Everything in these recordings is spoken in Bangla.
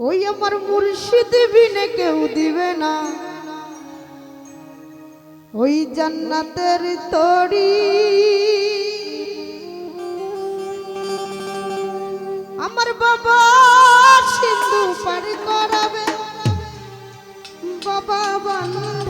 ওই আমার মুর্শিদ বিনে কেউ দিবে না। ওই জান্নাতের তরি। আমার বাবা সিন্ধু পার করাবে। বাবা বান্ধারি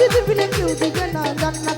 আমার বিলে কেউ দিবে না জান্নাতের